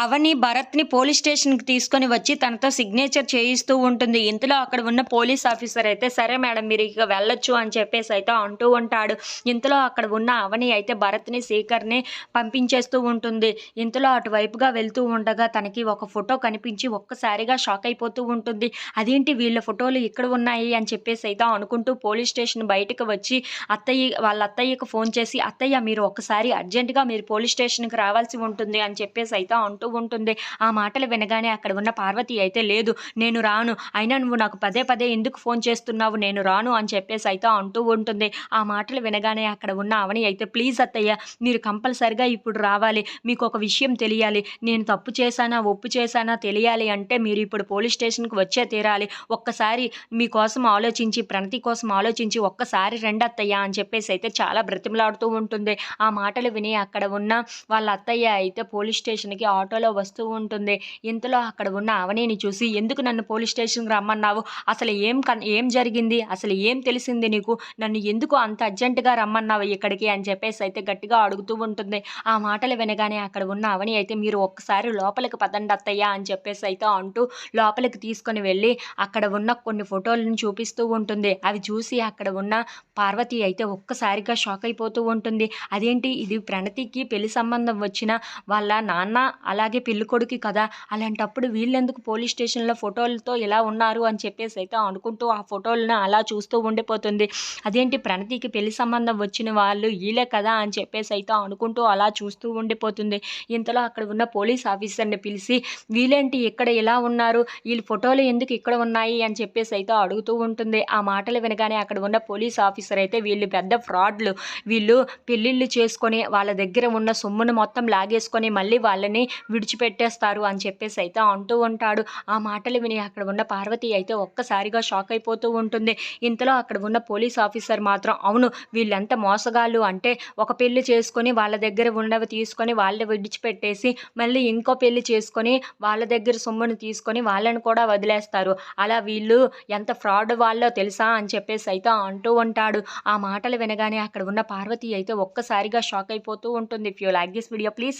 అవని భరత్ని police స్టేషన్కి తీసుకొని వచ్చి తనతో సిగ్నేచర్ చేయిస్తూ ఉంటుంది. ఇంతలో అక్కడ ఉన్న పోలీస్ ఆఫీసర్ అయితే సరే మేడం మీరు ఇక వెళ్ళొచ్చు అని చెప్పేసి అయితే అంటూ ఉంటాడు. ఇంతలో అక్కడ ఉన్న అవని అయితే భరత్ని శేఖర్ని పంపించేస్తూ ఉంటుంది. ఇంతలో అటువైపుగా వెళ్తూ ఉండగా తనకి ఒక ఫోటో కనిపించి ఒక్కసారిగా షాక్ అయిపోతూ ఉంటుంది. అదేంటి వీళ్ళ ఫోటోలు ఇక్కడ ఉన్నాయి అని చెప్పేసి అయితే అనుకుంటూ పోలీస్ స్టేషన్ బయటకు వచ్చి అత్తయ్య వాళ్ళ అత్తయ్యకు ఫోన్ చేసి అత్తయ్య మీరు ఒక్కసారి అర్జెంటుగా మీరు పోలీస్ స్టేషన్కి రావాల్సి ఉంటుంది అని చెప్పేసి అయితే అంటూ ఉంటుంది ఆ మాటలు వినగానే అక్కడ ఉన్న పార్వతి అయితే లేదు నేను రాను. అయినా నువ్వు నాకు పదే పదే ఎందుకు ఫోన్ చేస్తున్నావు? నేను రాను అని చెప్పేసి అయితే అంటూ ఉంటుంది. ఆ మాటలు వినగానే అక్కడ ఉన్న అవని అయితే ప్లీజ్ అత్తయ్య మీరు కంపల్సరిగా ఇప్పుడు రావాలి. మీకు ఒక విషయం తెలియాలి. నేను తప్పు చేశానా ఒప్పు చేశానా తెలియాలి అంటే మీరు ఇప్పుడు పోలీస్ స్టేషన్కి వచ్చే తీరాలి. ఒక్కసారి మీకోసం ఆలోచించి ప్రణతి కోసం ఆలోచించి ఒక్కసారి రండి అత్తయ్య అని చెప్పేసి అయితే చాలా బ్రతిమలాడుతూ ఉంటుంది. ఆ మాటలు విని అక్కడ ఉన్న వాళ్ళ అత్తయ్య అయితే పోలీస్ స్టేషన్కి ఆటోలో వస్తూ ఉంటుంది. ఇంతలో అక్కడ ఉన్న అవనిని చూసి ఎందుకు నన్ను పోలీస్ స్టేషన్కి రమ్మన్నావు? అసలు ఏం కన్ ఏం జరిగింది? అసలు ఏం తెలిసింది నీకు? నన్ను ఎందుకు అంత అర్జెంటుగా రమ్మన్నావు ఇక్కడికి? అని చెప్పేసి అయితే గట్టిగా అడుగుతూ ఉంటుంది. ఆ మాటలు వినగానే అక్కడ ఉన్న అవని అయితే మీరు ఒక్కసారి లోపలికి పదండి అత్తయ్యా అని చెప్పేసి అయితే అంటూ లోపలికి తీసుకొని వెళ్ళి అక్కడ ఉన్న కొన్ని ఫోటోలను చూపిస్తూ ఉంటుంది. అవి చూసి అక్కడ ఉన్న పార్వతి అయితే ఒక్కసారిగా షాక్ అయిపోతూ ఉంటుంది. అదేంటి? ఇది ప్రణతికి పెళ్ళి సంబంధం వచ్చిన వాళ్ళ నాన్న అలాగే పెళ్ళి కొడుకు కదా అలాంటప్పుడు వీళ్ళెందుకు పోలీస్ స్టేషన్లో ఫోటోలతో ఇలా ఉన్నారు అని చెప్పేసి అయితే అనుకుంటూ ఆ ఫోటోలను అలా చూస్తూ ఉండిపోతుంది. అదేంటి ప్రణతికి పెళ్ళి సంబంధం వచ్చిన వాళ్ళు వీళ్ళే కదా అని చెప్పేసి అయితే అనుకుంటూ అలా చూస్తూ ఉండిపోతుంది. ఇంతలో అక్కడ ఉన్న పోలీస్ ఆఫీసర్ని పిలిచి వీళ్ళేంటి ఇక్కడ ఇలా ఉన్నారు? వీళ్ళ ఫోటోలు ఎందుకు ఇక్కడ ఉన్నాయి? అని చెప్పేసి అయితే అడుగుతూ ఉంటుంది. ఆ మాటలు వినగానే అక్కడ ఉన్న పోలీస్ ఆఫీసర్ అయితే వీళ్ళు పెద్ద ఫ్రాడ్లు. వీళ్ళు పెళ్ళిళ్ళు చేసుకొని వాళ్ళ దగ్గర ఉన్న సొమ్మును మొత్తం లాగేసుకొని మళ్ళీ వాళ్ళని విడిచిపెట్టేస్తారు అని చెప్పేసి అయితే అంటూ ఉంటాడు. ఆ మాటలు విని అక్కడ ఉన్న పార్వతి అయితే ఒక్కసారిగా షాక్ అయిపోతూ ఉంటుంది. ఇంతలో అక్కడ ఉన్న పోలీస్ ఆఫీసర్ మాత్రం అవును వీళ్ళెంత మోసగాళ్ళు అంటే ఒక పెళ్ళి చేసుకొని వాళ్ళ దగ్గర ఉన్నవి తీసుకొని వాళ్ళని విడిచిపెట్టేసి మళ్ళీ ఇంకో పెళ్ళి చేసుకొని వాళ్ళ దగ్గర సొమ్మును తీసుకొని వాళ్ళని కూడా వదిలేస్తారు. అలా వీళ్ళు ఎంత ఫ్రాడ్ వాళ్ళో తెలుసా? అని చెప్పేసి అయితే అంటూ ఉంటాడు. ఆ మాటలు వినగానే అక్కడ ఉన్న పార్వతి అయితే ఒక్కసారిగా షాక్ అయిపోతూ ఉంటుంది. If you like this video please